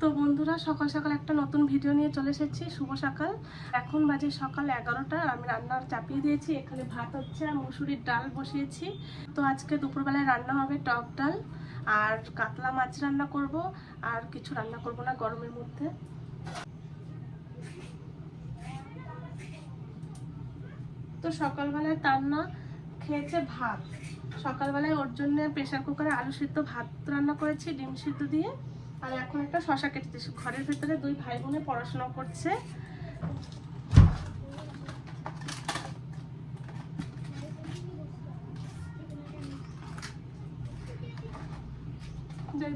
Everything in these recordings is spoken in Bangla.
তো বন্ধুরা, সকাল সকাল একটা নতুন ভিডিও নিয়ে চলে এসেছি। শুভ সকাল। এখন বাজে সকাল এগারোটা। আমি রান্নার চাপিয়ে দিয়েছি। এখানে ভাত হচ্ছে আর মুসুরির ডাল বসিয়েছি। তো আজকে দুপুরবেলায় রান্না হবে টক ডাল আর কাতলা মাছ রান্না করব আর কিছু রান্না করব না গরমের মধ্যে। তো সকালবেলায় রান্না খেয়েছে ভাত। সকালবেলায় ওর জন্য প্রেশার কুকারে আলু সিদ্ধ ভাত রান্না করেছি, ডিম সিদ্ধ দিয়ে। আর এখন একটা শশা কেটেছি। ঘরের ভিতরে দুই ভাই বোনে পড়াশোনা করছে।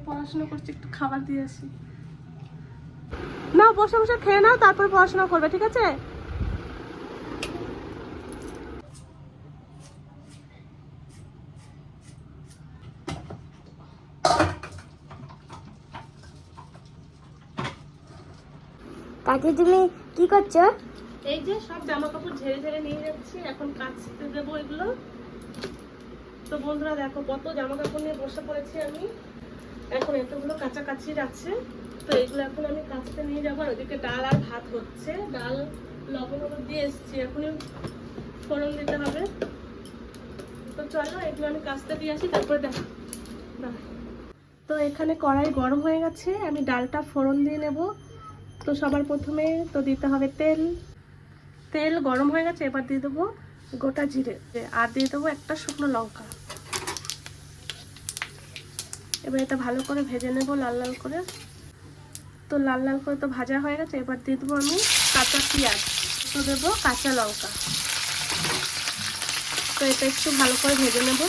পড়াশোনা করছি, একটু খাবার দিয়ে আসি। না বসে বসে খেয়ে নাও, তারপর পড়াশোনা করবে, ঠিক আছে? কাকি, তুমি কি করছ? এই যে সব জামা কাপড় ঝেড়ে ঝেড়ে নিয়ে যাচ্ছি, এখন কাচতে দেবো এগুলো। তো বন্ধুরা দেখো, কত জামা কাপড় নিয়ে বসে পড়েছি আমি। এখন এতগুলো কাছাকাছির আছে, তো এগুলো এখন আমি কাচতে নিয়ে যাব। আর ওদিকে ডাল আর ভাত হচ্ছে। ডাল, লবণ হলুদ দিয়ে এসছি, এখনই ফোড়ন দিতে হবে। তো চলো, এগুলো আমি কাচতে দিয়ে আসি, তারপরে দেখো। তো এখানে কড়াই গরম হয়ে গেছে, আমি ডালটা ফোড়ন দিয়ে নেব। তো সবার প্রথমে তো দিতে হবে তেল। তেল গরম হয়ে গেছে, এবার দিয়ে দেবো গোটা জিরে। আর দিয়ে দেবো একটা শুকনো লঙ্কা। এবার এটা ভালো করে ভেজে নেব লাল লাল করে। তো লাল লাল করে তো ভাজা হয়ে গেছে, এবার দিয়ে দেবো আমি কাঁচা পেঁয়াজ। তো দেবো কাঁচা লঙ্কা। তো এটা একটু ভালো করে ভেজে নেব।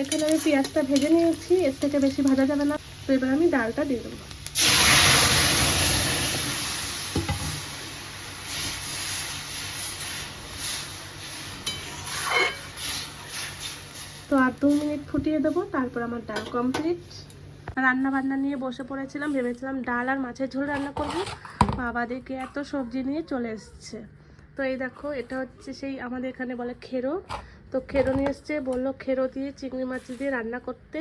এখানে আমি পেঁয়াজটা ভেজে নিয়েছি, এর থেকে বেশি ভাজা যাবে না। তো এবার আমি ডালটা দিয়ে দেবো। তো আর দু মিনিট ফুটিয়ে দেবো, তারপর আমার ডাল কমপ্লিট। রান্না বান্না নিয়ে বসে পড়েছিলাম, ভেবেছিলাম ডাল আর মাছের ঝোল রান্না করব। বাবা দেখে এত সবজি নিয়ে চলে এসছে। তো এই দেখো, এটা হচ্ছে সেই আমাদের এখানে বলে খেরো। তো খেরো নিয়ে এসছে, বলল খেরো দিয়ে চিংড়ি মাছ দিয়ে রান্না করতে,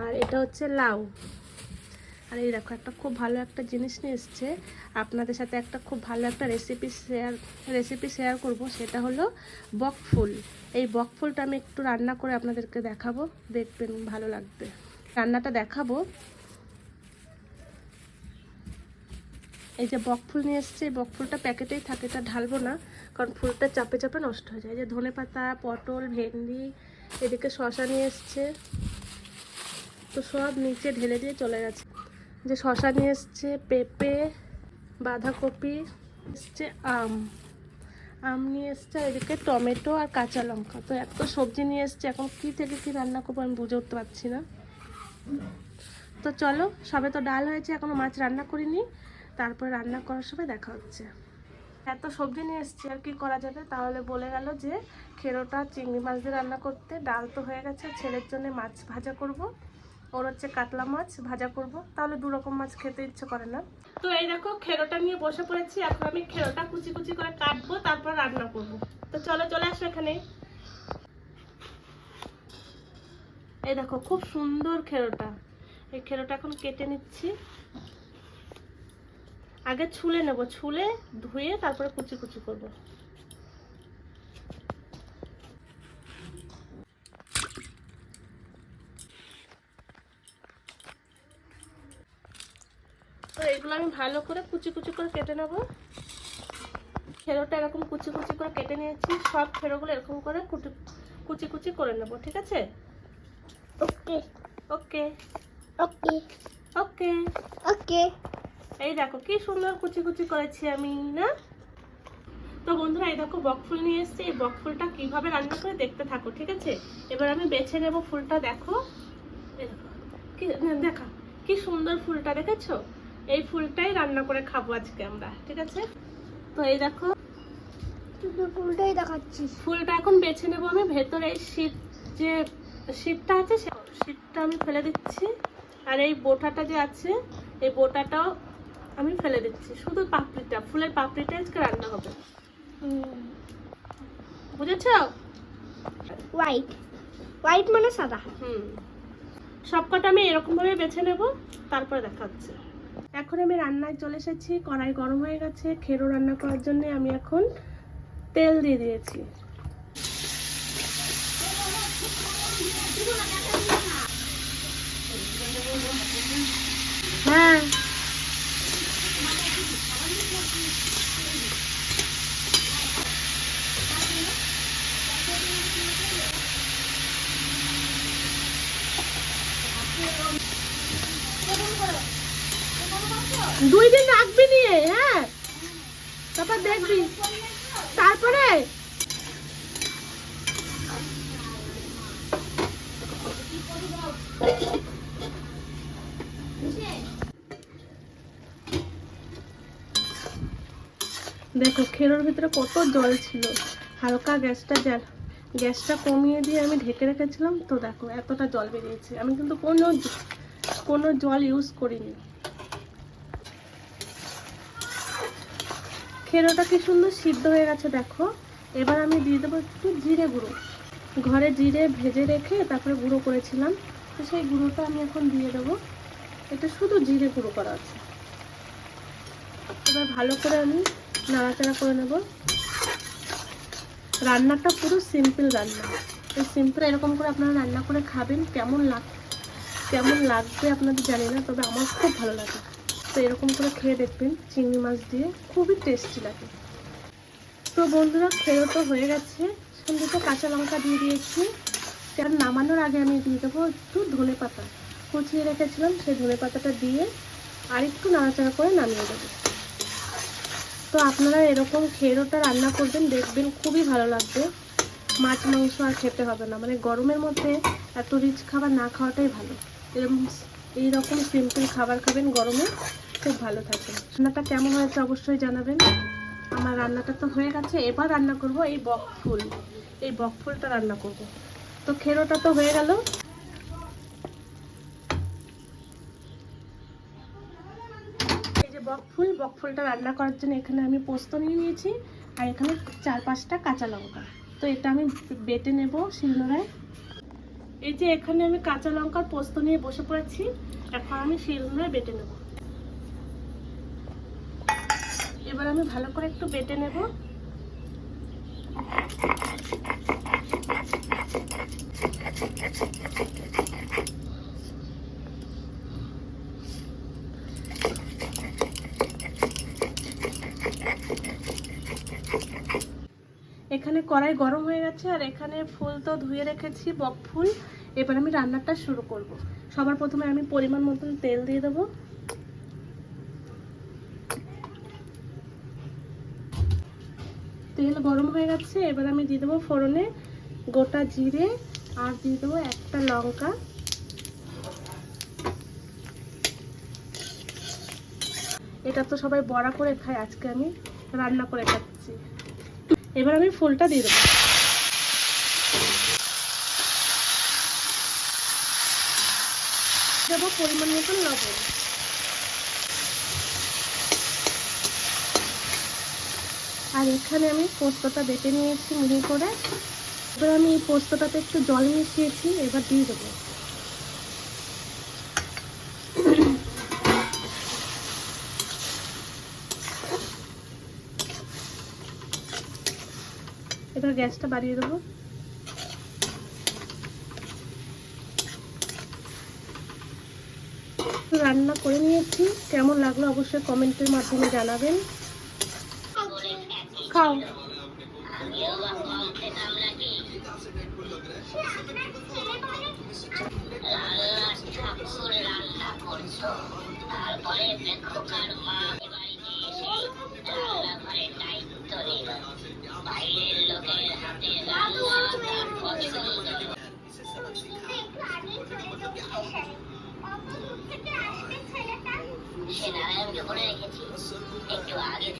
আর এটা হচ্ছে লাউ। আর এই দেখো, একটা খুব ভালো একটা জিনিস নিয়ে এসছে। আপনাদের সাথে একটা খুব ভালো একটা রেসিপি শেয়ার রেসিপি শেয়ার করব, সেটা হলো বক ফুল। এই বক ফুলটা আমি একটু রান্না করে আপনাদেরকে দেখাবো, দেখবেন ভালো লাগবে। রান্নাটা দেখাবো। এই যে বক ফুল নিয়ে এসছে, এই বক ফুলটা প্যাকেটেই থাকে, এটা ঢালবো না। কারণ ফুলটা চাপে চাপে নষ্ট হয়ে যায়। যে ধনে পাতা, পটল, ভেন্ডি, এদিকে শশা নিয়ে এসছে। তো সব নিচে ঢেলে দিয়ে চলে গেছে। যে শশা নিয়ে এসছে, পেঁপে, বাঁধাকপি, এসছে আম। আম নিয়ে এসছে এদিকে টমেটো আর কাঁচা লঙ্কা। তো এত সবজি নিয়ে এসছে, এখন কি থেকে কি রান্না করব আমি বুঝে উঠতে পারছি না। তো চলো, সবে তো ডাল হয়েছে, এখনও মাছ রান্না করিনি। তারপরে রান্না করার সময় দেখা হচ্ছে। এত সবজি নিয়ে এসছি, আর কি করা যাবে? তাহলে বলে গেল যে খেরোটা, চিংড়ি মাছ দিয়ে রান্না করতে। ডাল তো হয়ে গেছে ছেলের জন্য মাছ ভাজা করব। ওর হচ্ছে কাতলা মাছ ভাজা করব। তাহলে দু রকম মাছ খেতে ইচ্ছে করে না। তো এই দেখো, খেরোটা নিয়ে বসে পড়েছি। এখন আমি খেরোটা কুচি কুচি করে কাটবো, তারপর রান্না করব। তো চলো, চলে আসো এখানে। এই দেখো, খুব সুন্দর খেরোটা। এই খেরোটা এখন কেটে নিচ্ছি। আগে ছুলে নেব ছুলে ধুয়ে তারপরে কুচি কুচি করব। তো এগুলো আমি ভালো করে কুচি কুচি করে কেটে নেব। খেরোটা এরকম কুচি কুচি করে কেটে নিয়েছি সব খেরোগুলো এরকম করে কুচি কুচি কুচি করে নেব ঠিক আছে? ওকে ওকে ওকে ওকে ওকে এই দেখো কি সুন্দর কুচি কুচি করেছি আমি না? তো বন্ধুরা এই দেখো বক ফুল নিয়ে এসেছি। এই বক ফুলটা কীভাবে রান্না করে দেখতে থাকো ঠিক আছে? এবার আমি বেছে নেব ফুলটা দেখো। দেখো কি দেখা কি সুন্দর ফুলটা দেখেছ? এই ফুলটাই রান্না করে খাব আজকে আমরা ঠিক আছে? তো এই দেখো ফুলটাই দেখাচ্ছি। ফুলটা এখন বেছে নেব আমি ভেতরে এই শীত যে শীতটা আছে সে শীতটা আমি ফেলে দিচ্ছি। আর এই বোটাটা যে আছে এই বোটাটাও আমি ফেলে দিচ্ছি। শুধু পাপড়িটা ফুলের পাপড়িটা আজকে রান্না হবে। বুঝেছ? হোয়াইট হোয়াইট মানে সাদা। হুম। সবকটা আমি এরকমভাবে বেছে নেব তারপরে দেখাচ্ছে। এখন আমি রান্নায় চলে এসেছি কড়াই গরম হয়ে গেছে খেরো রান্না করার জন্য আমি এখন তেল দিয়ে দিয়েছি। হ্যাঁ। দুই দিন রাখবি নিয়ে হ্যাঁ? তারপর দেখবি। তারপরে? দেখো খেরোর ভিতরে কত জল ছিল। হালকা গ্যাসটা জ্বাল। গ্যাসটা কমিয়ে দিয়ে আমি ঢেকে রেখেছিলাম, তো দেখো, এতটা জল বেরিয়েছে। আমি কিন্তু কোনো কোনো জল ইউজ করিনি। খেরোটা কি সুন্দর সিদ্ধ হয়ে গেছে, দেখো। এবার আমি দিয়ে দেবো একটু জিরে গুঁড়ো। ঘরে জিরে ভেজে রেখে তারপরে গুঁড়ো করেছিলাম। তো সেই গুঁড়োটা আমি এখন দিয়ে দেবো। এটা শুধু জিরে গুঁড়ো করা আছে। এবার ভালো করে আমি নাড়াচাড়া করে নেব। রান্নাটা পুরো সিম্পল রান্না। এই সিম্পল এরকম করে আপনারা রান্না করে খাবেন, কেমন লাগ, কেমন লাগবে আপনাদের জানি না, তবে আমার খুব ভালো লাগে। তো এরকম করে খেয়ে দেখবেন, চিংড়ি মাছ দিয়ে খুবই টেস্টি লাগে। তো বন্ধুরা খেয়ে তো হয়ে গেছে। সঙ্গে তো কাঁচা লঙ্কা দিয়ে দিয়েছি। কারণ নামানোর আগে আমি দিয়ে দেবো একটু ধনে পাতা। কুচিয়ে রেখেছিলাম, সেই ধনে পাতাটা দিয়ে আর একটু নাড়াচাড়া করে নামিয়ে দেবো। তো আপনারা এরকম খেরোটা রান্না করবেন, দেখবেন খুবই ভালো লাগবে। মাছ, মাংস আর খেতে হবে না। মানে গরমের মধ্যে এত রিচ খাবার না খাওয়াটাই ভালো। এরকম এইরকম সিম্পল খাবার খাবেন গরমে, খুব ভালো থাকবেন রান্নাটা কেমন হয়েছে অবশ্যই জানাবেন। আমার রান্নাটা তো হয়ে গেছে, এবার রান্না করব এই বক ফুল। এই বক ফুলটা রান্না করব। তো খেরোটা তো হয়ে গেল। এই বক ফুল, বক ফুলটা রান্না করার জন্য এখানে আমি পোস্ত নিয়ে নিয়েছি, আর এখানে চার পাঁচটা কাঁচা লঙ্কা। তো এটা আমি বেটে নেব শিলনোড়ায়। এই যে এখানে আমি কাঁচা লঙ্কার পোস্ত নিয়ে বসে পড়েছি, এখন আমি শিলনোড়ায় বেটে নেব। এবার আমি ভালো করে একটু বেটে নেব। এখানে কড়াই গরম হয়ে গেছে আর এখানে ফুল তো ধুয়ে রেখেছি, বক ফুল। এবার আমি রান্নাটা শুরু করব। সবার প্রথমে আমি পরিমাণ মতন তেল দিয়ে দেবো। তেল গরম হয়ে গেছে, এবার আমি দিয়ে দেবো ফোড়নে গোটা জিরে আর দিয়ে দেবো একটা লঙ্কা। এটা তো সবাই বড়া করে খায়, আজকে আমি রান্না করে খাচ্ছি। এবার আমি ফুলটা দিয়ে দেবো। দেবো পরিমাণ মতন লবণ। আর এখানে আমি পোস্তটা বেটে নিয়েছি মিহি করে। এবার আমি এই পোস্তটাতে একটু জল মিশিয়েছি, এবার দিয়ে দেবো। এবার গ্যাসটা বাড়িয়ে দেবো। রান্না করে নিয়েছি। কেমন লাগল অবশ্যই কমেন্টের মাধ্যমে জানাবেন। খাও। তারপরে খোকার মা তার পছন্দ সে নারায়ণকে রেখেছি। একটু আগে